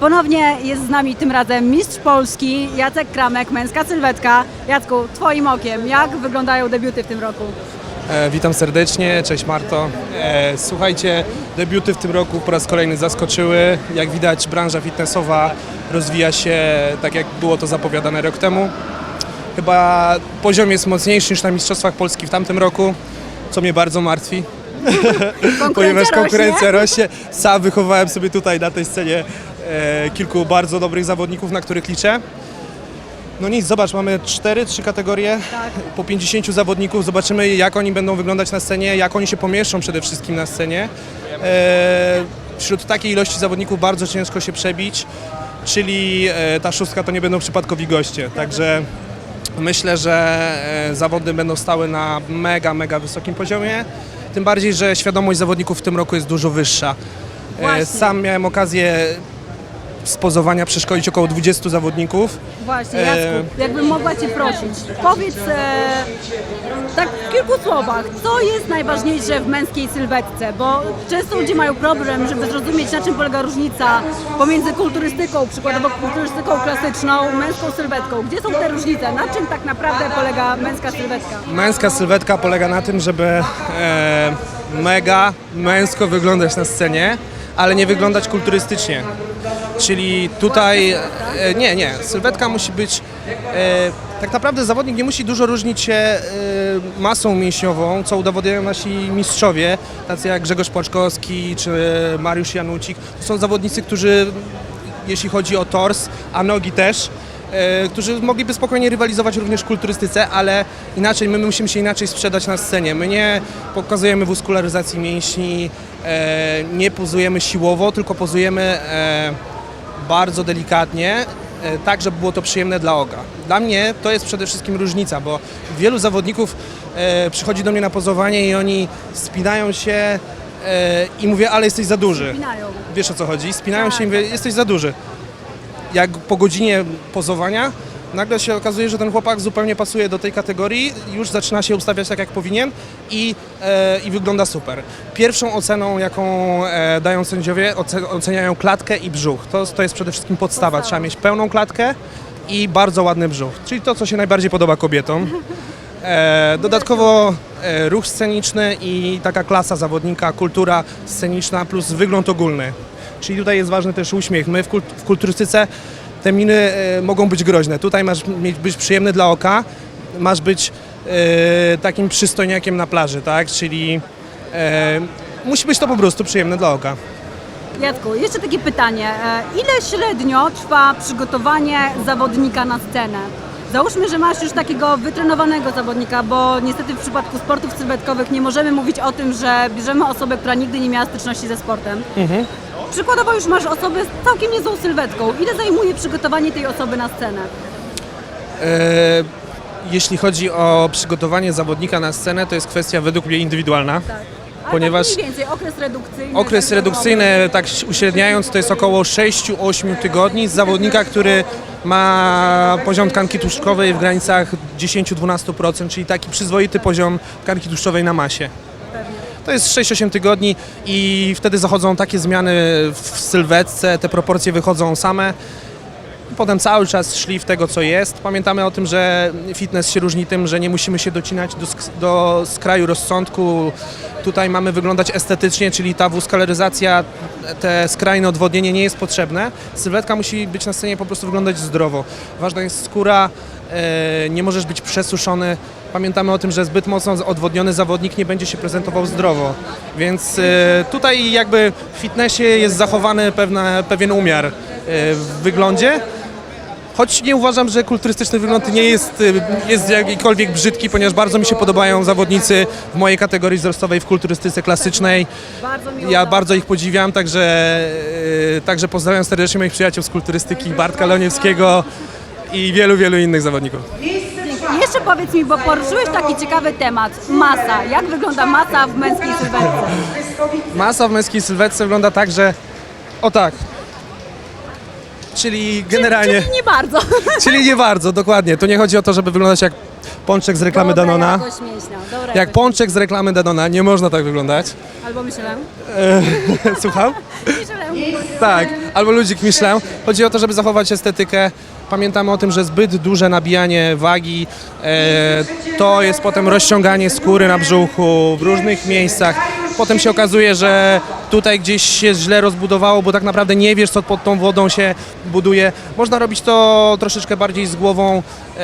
Ponownie jest z nami tym razem mistrz Polski Jacek Kramek, męska sylwetka. Jacku, twoim okiem, jak wyglądają debiuty w tym roku? E, witam serdecznie, cześć Marto. E, słuchajcie, debiuty w tym roku po raz kolejny zaskoczyły. Jak widać branża fitnessowa rozwija się tak jak było to zapowiadane rok temu. Chyba poziom jest mocniejszy niż na Mistrzostwach Polski w tamtym roku, co mnie bardzo martwi, ponieważ konkurencja rośnie. Sam wychowałem sobie tutaj na tej scenie e, kilku bardzo dobrych zawodników, na których liczę. No nic, zobacz, mamy cztery, trzy kategorie, Tak. po 50 zawodników, zobaczymy jak oni będą wyglądać na scenie, jak oni się pomieszczą przede wszystkim na scenie. E, wśród takiej ilości zawodników bardzo ciężko się przebić, czyli e, ta szóstka to nie będą przypadkowi goście, także myślę, że e, zawody będą stały na mega, mega wysokim poziomie, tym bardziej, że świadomość zawodników w tym roku jest dużo wyższa. Właśnie. E, sam miałem okazję z pozowania przeszkolić około 20 zawodników. Właśnie, E, Jacku, jakbym mogła Cię prosić, powiedz e, tak w kilku słowach, co jest najważniejsze w męskiej sylwetce, bo często ludzie mają problem, żeby zrozumieć na czym polega różnica pomiędzy kulturystyką, przykładowo kulturystyką klasyczną, męską sylwetką. Gdzie są te różnice? Na czym tak naprawdę polega męska sylwetka? Męska sylwetka polega na tym, żeby e, mega męsko wyglądać na scenie, ale nie wyglądać kulturystycznie. Czyli tutaj, e, nie, nie, sylwetka musi być, e, tak naprawdę zawodnik nie musi dużo różnić się e, masą mięśniową, co udowodniają nasi mistrzowie, tacy jak Grzegorz Płaczkowski czy Mariusz Janucik. To są zawodnicy, którzy jeśli chodzi o tors, a nogi też, e, którzy mogliby spokojnie rywalizować również w kulturystyce, ale inaczej, my musimy się inaczej sprzedać na scenie. My nie pokazujemy wuskularyzacji mięśni, e, nie pozujemy siłowo, tylko pozujemy e, bardzo delikatnie, e, tak żeby było to przyjemne dla oka. Dla mnie to jest przede wszystkim różnica, bo wielu zawodników e, przychodzi do mnie na pozowanie i oni spinają się e, i mówię, ale jesteś za duży. Spinają. Wiesz o co chodzi? Spinają się i mówię, jesteś za duży. Jak po godzinie pozowania nagle się okazuje, że ten chłopak zupełnie pasuje do tej kategorii, już zaczyna się ustawiać tak jak powinien i, e, i wygląda super. Pierwszą oceną, jaką e, dają sędziowie, oce, oceniają klatkę i brzuch. To, to jest przede wszystkim podstawa. Trzeba mieć pełną klatkę i bardzo ładny brzuch, czyli to, co się najbardziej podoba kobietom. E, dodatkowo e, ruch sceniczny i taka klasa zawodnika, kultura sceniczna plus wygląd ogólny. Czyli tutaj jest ważny też uśmiech. My w, kult, w kulturystyce te miny e, mogą być groźne. Tutaj masz być przyjemny dla oka, masz być e, takim przystojniakiem na plaży, tak? Czyli e, musi być to po prostu przyjemne dla oka. Jacku, jeszcze takie pytanie. Ile średnio trwa przygotowanie zawodnika na scenę? Załóżmy, że masz już takiego wytrenowanego zawodnika, bo niestety w przypadku sportów sylwetkowych nie możemy mówić o tym, że bierzemy osobę, która nigdy nie miała styczności ze sportem. Przykładowo już masz osobę z całkiem niezłą sylwetką. Ile zajmuje przygotowanie tej osoby na scenę? E, jeśli chodzi o przygotowanie zawodnika na scenę, to jest kwestia według mnie indywidualna. Tak. Ale Ponieważ- tak mniej więcej okres redukcyjny. Okres tak redukcyjny, tak uśredniając, to jest około 6-8 tygodni z zawodnika, który ma poziom tkanki tłuszczkowej w granicach 10-12%, czyli taki przyzwoity poziom tkanki tłuszczowej na masie. To jest 6-8 tygodni i wtedy zachodzą takie zmiany w sylwetce, te proporcje wychodzą same. Potem cały czas szli w tego, co jest. Pamiętamy o tym, że fitness się różni tym, że nie musimy się docinać do, sk- do skraju rozsądku. Tutaj mamy wyglądać estetycznie, czyli ta wuskularyzacja, te skrajne odwodnienie nie jest potrzebne. Sylwetka musi być na scenie po prostu wyglądać zdrowo. Ważna jest skóra, e, nie możesz być przesuszony. Pamiętamy o tym, że zbyt mocno odwodniony zawodnik nie będzie się prezentował zdrowo. Więc e, tutaj jakby w fitnessie jest zachowany pewna, pewien umiar e, w wyglądzie. Choć nie uważam, że kulturystyczny wygląd nie jest, y, jest jakikolwiek brzydki, ponieważ bardzo mi się podobają zawodnicy w mojej kategorii wzrostowej w kulturystyce klasycznej. Ja bardzo ich podziwiam, także, także pozdrawiam serdecznie moich przyjaciół z kulturystyki, Bartka Loniewskiego i wielu, wielu innych zawodników. Jeszcze powiedz mi, bo poruszyłeś taki ciekawy temat. Masa. Jak wygląda masa w męskiej sylwetce? Masa w męskiej sylwetce wygląda tak, że o tak. Czyli generalnie... Czyli nie bardzo. Czyli nie bardzo, dokładnie. To nie chodzi o to, żeby wyglądać jak pączek z reklamy Dobra Danona. jakość. Dobra Jak jakość. pączek z reklamy Danona, nie można tak wyglądać. Albo Michelin. Słucham? Michelin. Tak, albo ludzik Michelin. Chodzi o to, żeby zachować estetykę. Pamiętamy o tym, że zbyt duże nabijanie wagi e, to jest potem rozciąganie skóry na brzuchu w różnych miejscach. Potem się okazuje, że tutaj gdzieś się źle rozbudowało, bo tak naprawdę nie wiesz, co pod tą wodą się buduje. Można robić to troszeczkę bardziej z głową, e,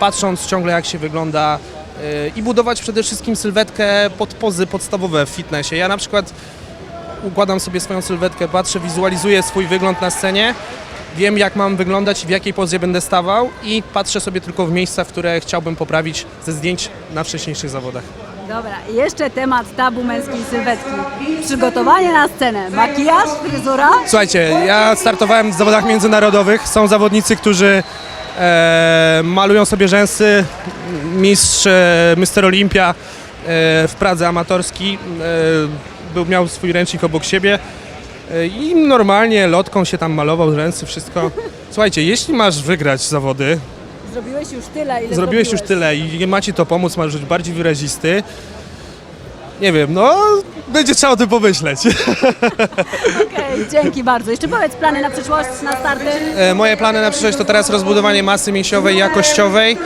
patrząc ciągle jak się wygląda e, i budować przede wszystkim sylwetkę pod pozy podstawowe w fitnessie. Ja na przykład układam sobie swoją sylwetkę, patrzę, wizualizuję swój wygląd na scenie, wiem jak mam wyglądać, w jakiej pozie będę stawał i patrzę sobie tylko w miejsca, w które chciałbym poprawić ze zdjęć na wcześniejszych zawodach. Dobra, jeszcze temat tabu męskiej sylwetki. Przygotowanie na scenę. Makijaż, fryzura. Słuchajcie, ja startowałem w zawodach międzynarodowych, są zawodnicy, którzy e, malują sobie rzęsy, mistrz, e, Mr. Olimpia e, w Pradze amatorski, e, był, miał swój ręcznik obok siebie e, i normalnie lotką się tam malował rzęsy, wszystko. Słuchajcie, jeśli masz wygrać zawody, Zrobiłeś już tyle, ile zrobiłeś już tyle i ma ci to pomóc, masz być bardziej wyrazisty, nie wiem, no będzie trzeba o tym pomyśleć. Okej, dzięki bardzo. Jeszcze powiedz plany na przyszłość, na starty. E, Moje plany na przyszłość to teraz rozbudowanie masy mięśniowej jakościowej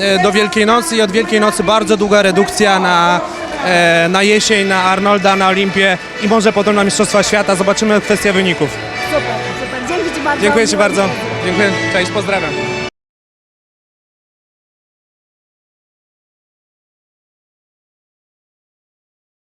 e, do Wielkiej Nocy i od Wielkiej Nocy bardzo długa redukcja na, e, na jesień, na Arnolda, na Olimpię i może potem na Mistrzostwa Świata. Zobaczymy kwestię wyników. Super, super. Dzięki Ci bardzo. Dziękuję Ci bardzo. Dziękuję. Cześć, pozdrawiam.